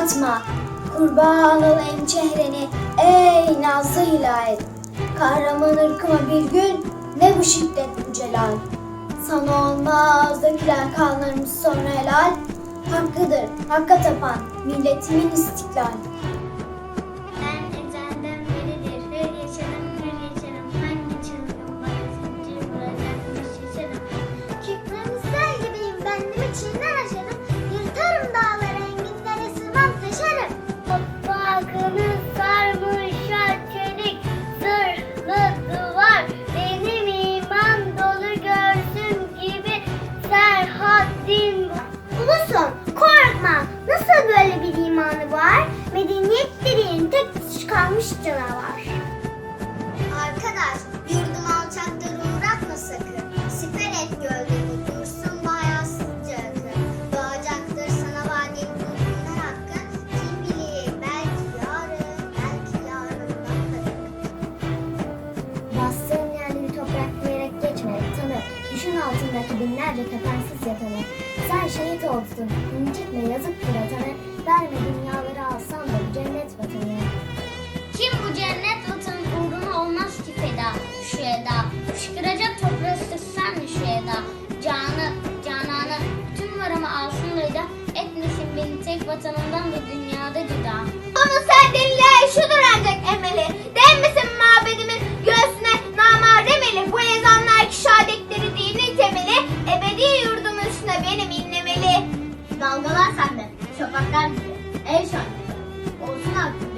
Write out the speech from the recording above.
yaşatma. Kurban olayım çehreni ey nazlı hilal. Kahraman ırkıma bir gün ne bu şiddet bu celal. Sana olmaz dökülen kanlarımız sonra helal. Hakkıdır, hakka tapan milletimin istiklal. Ben kalmış canavar. Arkadaş yurdun alçakları uğratma sakın siper et gölgeni dursun bayasızca akın doğacaktır sana vaadi kurtulma hakkın kim bilir belki yarın belki yarından bırak. Bastığın yerde bir toprak diyerek geçme, tanı. Düşün altındaki binlerce kefensiz yatanı. Sen şehit olsun, incitme yazıktır atanı. Tek vatanından ve dünyada cüda. Onun sendinle şudur ancak emeli. Değmesin mabedimin göğsüne namaremeli. Bu ezanlar ki şahadetleri dinin temeli. Ebedi yurdum üstüne benim inlemeli. Dalgalar sende, şafaklar gibi. Ey şahane, olsun artık